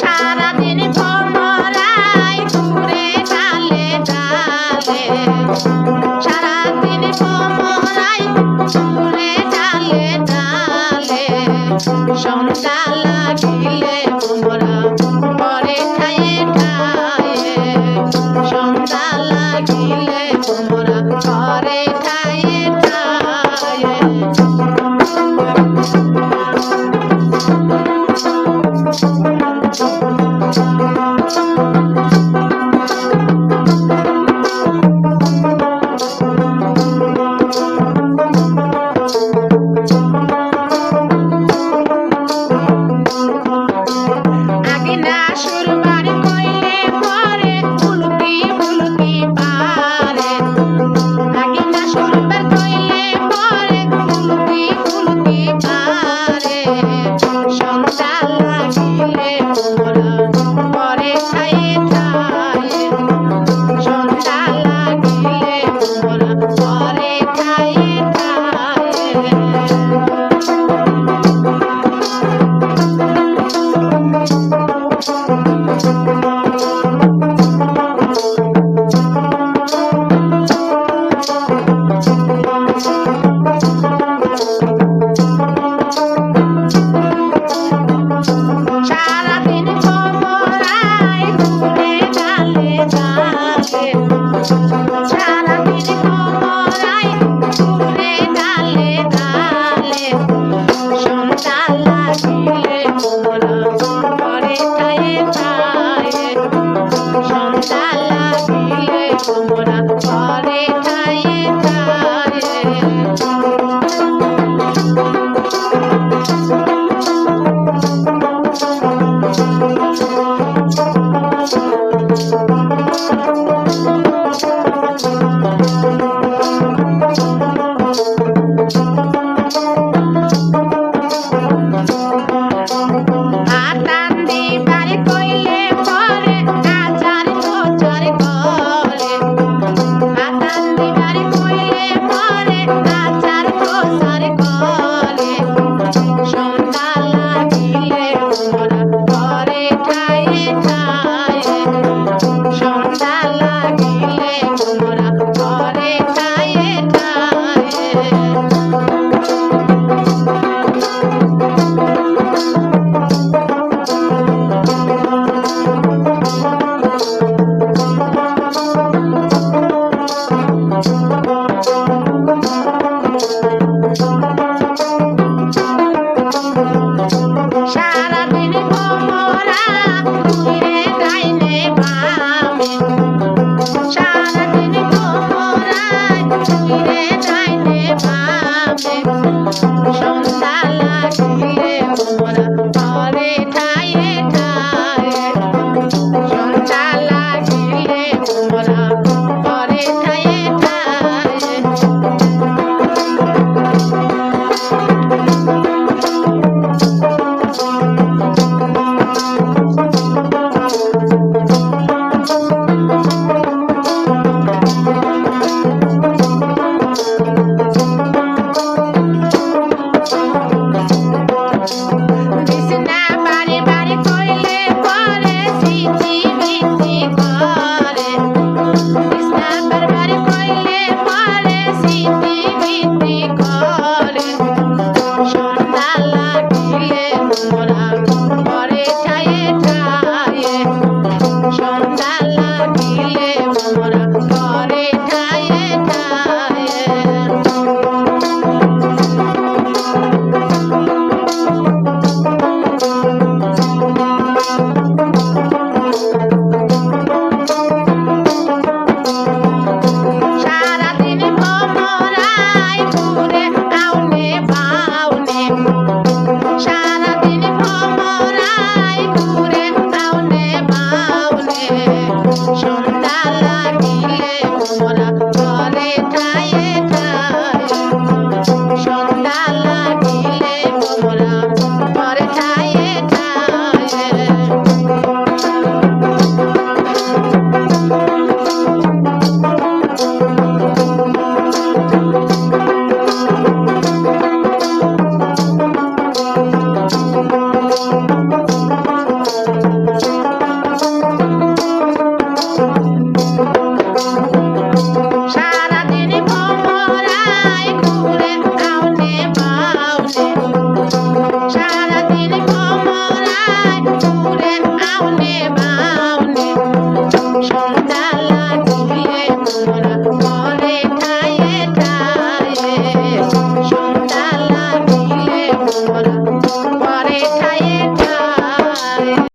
সারাদিন ভ্রমরাই ঘুরে ডালে ডালে। সারাদিন ভ্রমরাই ঘুরে ডালে ডালে। সন্ধ্যা লাগিলে ভ্রমরা পরে খায়ে খায়ে। সন্ধ্যা লাগিলে ভ্রমরা পরে Hola. Mata. something.